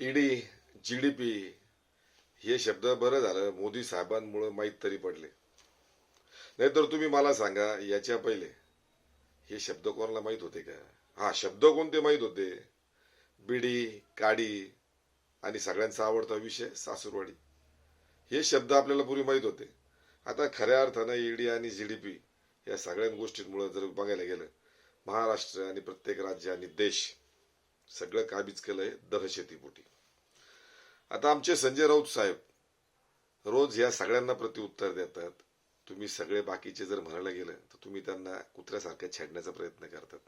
ED G D P हे शब्द बरं झालं मोदी साहेबांमुळं माहीत तरी पडले. नाहीतर तुम्ही मला सांगा याच्या पहिले हे शब्द कोणाला माहीत होते का? हा शब्द कोणते माहीत होते? बिडी काडी आणि सगळ्यांचा आवडता विषय सासूरवाडी. हे शब्द आपल्याला पूर्वी माहीत होते. आता खऱ्या अर्थानं ईडी आणि जी डी पी या सगळ्या गोष्टींमुळे जर बघायला गेलं महाराष्ट्र आणि प्रत्येक राज्य आणि देश सगळं काबीज केलंय दहशतीपोटी आता आमचे संजय राऊत साहेब रोज या सगळ्यांना प्रतिउत्तर देतात. तुम्ही सगळे बाकीचे जर म्हणायला गेलं तर तुम्ही त्यांना कुत्र्यासारख्या छेडण्याचा प्रयत्न करतात.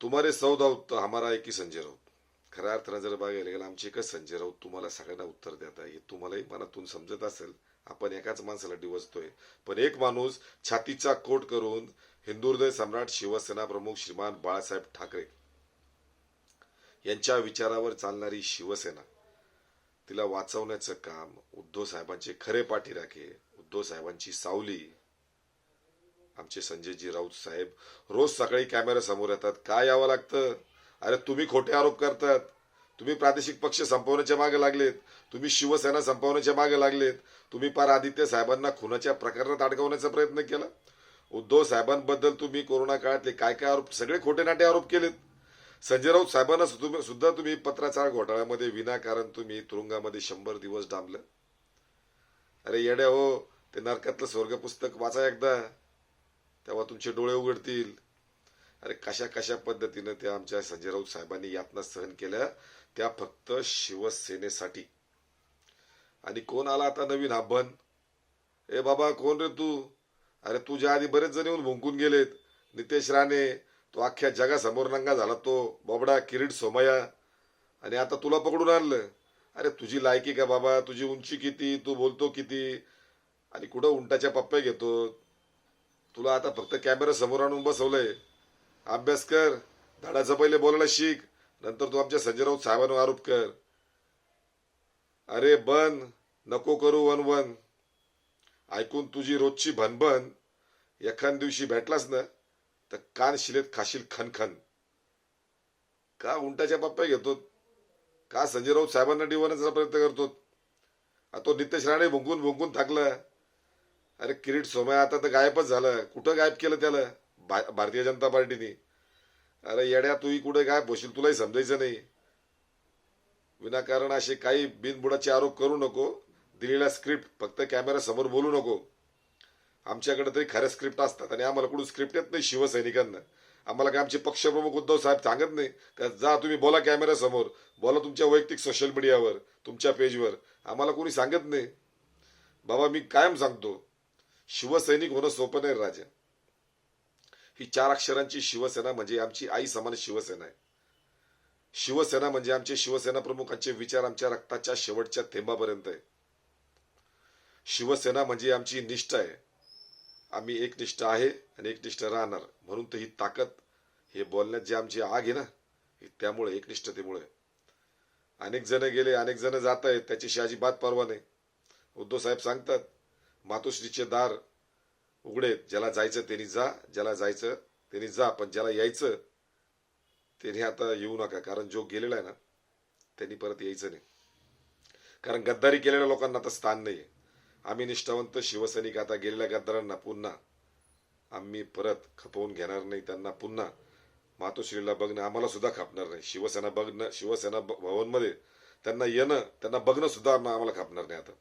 तुम्हारे सौ राऊत हमारा आहे की संजय राऊत. खऱ्या अर्थानं जर बघायला गेलं आमचे एकच संजय राऊत तुम्हाला सगळ्यांना उत्तर देत आहे. हे तुम्हालाही मनातून समजत असेल आपण एकाच माणसाला डिवचतोय. पण एक माणूस छातीचा कोट करून हिंदुहृदय सम्राट शिवसेना प्रमुख श्रीमान बाळासाहेब ठाकरे यांच्या विचारावर चालणारी शिवसेना तिला वाचवण्याचं काम उद्धव साहेबांचे खरे पाठीराखे उद्धव साहेबांची सावली आमचे संजयजी राऊत साहेब रोज सकाळी कॅमेरा समोर येतात. काय यावं लागतं? अरे तुम्ही खोटे आरोप करतात. तुम्ही प्रादेशिक पक्ष संपवण्याच्या मागे लागलेत. तुम्ही शिवसेना संपवण्याच्या मागे लागलेत. तुम्ही पार आदित्य साहेबांना खुनाच्या प्रकरणात अडकवण्याचा प्रयत्न केला. उद्धव साहेबांबद्दल तुम्ही कोरोना काळातले काय काय आरोप सगळे खोटे नाटे आरोप केलेत. संजय राऊत साहेबांना सुद्धा तुम्ही पत्राचार घोटाळ्यामध्ये विनाकारण तुम्ही तुरुंगामध्ये शंभर दिवस डांबलं. अरे येड्या हो ते नरकातलं स्वर्ग पुस्तक वाचा एकदा. तेव्हा तुमचे डोळे उघडतील. अरे कशा कशा पद्धतीनं त्या आमच्या संजय राऊत साहेबांनी यातना सहन केल्या त्या फक्त शिवसेनेसाठी. आणि कोण आला आता नवीन आव्हान ए बाबा कोण रे तू? अरे तुझ्या आधी बरेच जण येऊन भुंकून गेलेत. नितेश राणे तो अख्ख्या जगासमोर नंगा झाला तो बोबडा किरीट सोमया आणि आता तुला पकडून आणलं. अरे तुझी लायकी का बाबा? तुझी उंची किती? तू बोलतो किती? आणि कुठं उंटाच्या पप्प्या घेतो? तुला आता फक्त कॅमेरा समोर आणून बसवलंय. अभ्यास कर. धडाचं पहिले बोलायला शिक. नंतर तू आमच्या संजय राऊत साहेबांवर आरोप कर. अरे बन नको करू वन वन. ऐकून तुझी रोजची भनभन. एखाद दिवशी भेटलास ना तर कान शिलेत खाशील खनखन. का उंटाच्या पप्प्या घेतो का संजय राऊत साहेबांना डिवण्याचा प्रयत्न करतो आता तो नितेश राणे भुंकून भुंकून थाकलं. अरे किरीट सोमया आता तर गायबच झालं. कुठं गायब केलं त्याला? भा- भारतीय जनता पार्टीने. अरे येड्या तूही कुठे काय बोशील तुलाही समजायचं नाही. विनाकारण असे काही बिनबुडाचे आरोप करू नको. दिलेला स्क्रिप्ट फक्त कॅमेरा समोर बोलू नको. आमच्याकडे तरी खऱ्या स्क्रिप्ट असतात आणि आम्हाला कुठून स्क्रिप्ट येत नाही शिवसैनिकांना. आम्हाला काय आमचे पक्षप्रमुख उद्धव साहेब सांगत नाही? का जा तुम्ही बोला कॅमेरा समोर. बोला तुमच्या वैयक्तिक सोशल मीडियावर तुमच्या पेजवर आम्हाला कोणी सांगत नाही. बाबा मी कायम सांगतो शिवसैनिक होणं सोपं नाही राजा. ही चार अक्षरांची शिवसेना म्हणजे आमची आई समान शिवसेना आहे. शिवसेना म्हणजे आमचे शिवसेना प्रमुखांचे विचार आमच्या रक्ताच्या शेवटच्या थेंबापर्यंत आहे. शिवसेना म्हणजे आमची निष्ठा आहे. आम्ही एकनिष्ठ आहे आणि एकनिष्ठ राहणार. म्हणून तर ही ताकद हे बोलण्यात जे आमची आग आहे ना ही त्यामुळे एकनिष्ठतेमुळे. अनेक जण गेले अनेक जण जात आहेत त्याच्याशी अजिबात परवा नाही. उद्धव साहेब सांगतात मातोश्रीचे दार उघडेत ज्याला जायचं त्यांनी जा ज्याला जायचं त्यांनी जा पण ज्याला यायचं त्यांनी आता येऊ नका. कारण जो गेलेला आहे ना त्यांनी परत यायचं नाही. कारण गद्दारी केलेल्या लोकांना आता स्थान नाही आम्ही निष्ठावंत शिवसैनिक आता गेलेल्या गद्दारांना पुन्हा आम्ही परत खपवून घेणार नाही त्यांना पुन्हा मातोश्रीला बघणं आम्हाला सुद्धा खापणार नाही. शिवसेना बघणं शिवसेना भवनमध्ये त्यांना येणं त्यांना बघणं सुद्धा आम्हाला खापणार नाही आता.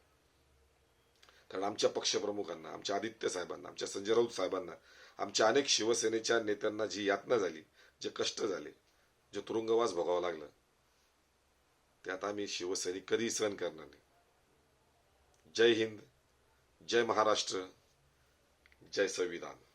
कारण आमच्या पक्षप्रमुखांना आमच्या आदित्य साहेबांना आमच्या संजय राऊत साहेबांना आमच्या अनेक शिवसेनेच्या नेत्यांना जी यातना झाली जे कष्ट झाले जे तुरुंगवास भोगावा लागलं ते आता आम्ही शिवसैनिक कधीही सहन करणार नाही. जय हिंद जय महाराष्ट्र जय संविधान.